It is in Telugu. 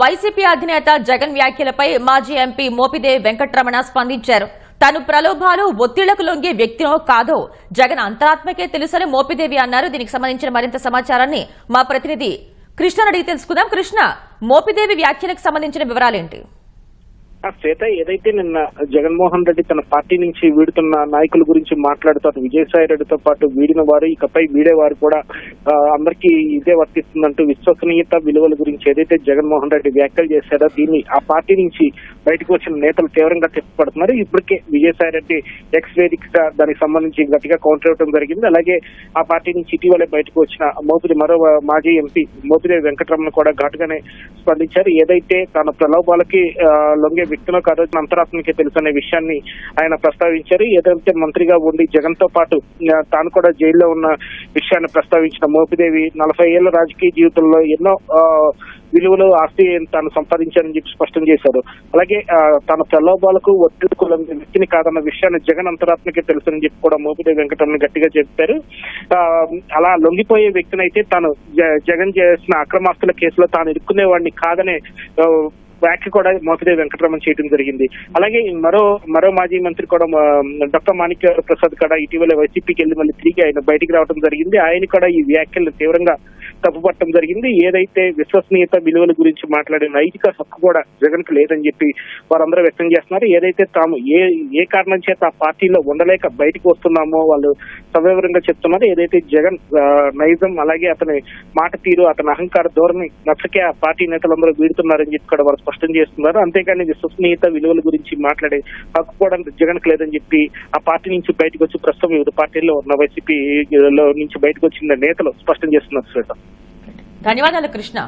వైసీపీ అధినేత జగన్ వ్యాఖ్యలపై మాజీ ఎంపీ మోపిదేవి వెంకట్రమణ స్పందించారు. తను ప్రలోభాలు ఒత్తిళ్ళకు లొంగే వ్యక్తినో కాదో జగన్ అంతరాత్మకే తెలుసని మోపిదేవి అన్నారు. దీనికి సంబంధించిన మరింత సమాచారాన్ని మా ప్రతినిధి కృష్ణ అడిగి తెలుసుకుందాం. కృష్ణ మోపిదేవి వ్యాఖ్యలకు సంబంధించిన వివరాలేంటి? ఆ శ్వేత ఏదైతే నిన్న జగన్మోహన్ రెడ్డి తన పార్టీ నుంచి వీడుతున్న నాయకుల గురించి మాట్లాడుతూ అటు విజయసాయి రెడ్డితో పాటు వీడిన వారు ఇకపై వీడే వారు కూడా అందరికీ ఇదే వర్తిస్తుందంటూ విశ్వసనీయత విలువల గురించి ఏదైతే జగన్మోహన్ రెడ్డి వ్యాఖ్యలు చేశారో దీన్ని ఆ పార్టీ నుంచి బయటకు వచ్చిన నేతలు తీవ్రంగా తిప్పబడుతున్నారు. ఇప్పటికే విజయసాయి రెడ్డి ఎక్స్ వేదిక దానికి సంబంధించి గట్టిగా కౌంటర్ ఇవ్వడం జరిగింది. అలాగే ఆ పార్టీ నుంచి ఇటీవలే బయటకు వచ్చిన మోపిది మరో మాజీ ఎంపీ మోపిదేవి వెంకటరమణ కూడా ఘాటుగానే స్పందించారు. ఏదైతే తన ప్రలోభాలకి లొంగే వ్యక్తినో కాదో అంతరాత్మకే తెలుసు అనే విషయాన్ని ఆయన ప్రస్తావించారు. ఏదైతే మంత్రిగా ఉండి జగన్తో పాటు తాను కూడా జైల్లో ఉన్న విషయాన్ని ప్రస్తావించిన మోపిదేవి నలభై ఏళ్ళ రాజకీయ జీవితంలో ఎన్నో విలువలు ఆస్తి తాను సంపాదించారని చెప్పి స్పష్టం చేశారు. అలాగే ఆ, తన ప్రలోభాలకు ఒత్తిడి లొంగే వ్యక్తిని కాదన్న విషయాన్ని జగన్ అంతరాత్మకే తెలుసని చెప్పి కూడా మోపిదేవి వెంకటరమణ గట్టిగా చెప్పారు. ఆ, అలా లొంగిపోయే వ్యక్తిని అయితే తాను జ- జగన్ చేసిన అక్రమాస్తుల కేసులో తాను ఇరుక్కునేవాడిని కాదనే వ్యాఖ్య కూడా మోపిదేవి వెంకటరమణ చేయడం జరిగింది. అలాగే మరో మరో మాజీ మంత్రి కూడా డాక్టర్ మాణిక్య ప్రసాద్ కూడా ఇటీవల వైసీపీకి వెళ్ళి మళ్ళీ తిరిగి ఆయన బయటికి రావడం జరిగింది. ఆయన కూడా ఈ వ్యాఖ్యలు తీవ్రంగా తప్పుపట్టడం జరిగింది. ఏదైతే విశ్వసనీయత విలువల గురించి మాట్లాడే నైతిక హక్కు కూడా జగన్కు లేదని చెప్పి వారందరూ వ్యక్తం చేస్తున్నారు. ఏదైతే తాము ఏ ఏ కారణం చేత ఆ పార్టీలో ఉండలేక బయటకు వస్తున్నామో వాళ్ళు సవివరంగా చెప్తున్నారు. ఏదైతే జగన్ నైజం అలాగే అతని మాట తీరు అతని అహంకార ధోరణి నచ్చకే ఆ పార్టీ నేతలందరూ వీడుతున్నారని చెప్పి కూడా వారు స్పష్టం చేస్తున్నారు. అంతేకాని విశ్వసనీయత విలువల గురించి మాట్లాడే హక్కు కూడా జగన్కు లేదని చెప్పి ఆ పార్టీ నుంచి బయటకు వచ్చి ప్రస్తుతం వివిధ పార్టీల్లో ఉన్న వైసీపీ లో నుంచి బయటకు వచ్చిన నేతలు స్పష్టం చేస్తున్నారు శ్వేత. ధన్యవాదాలు కృష్ణ.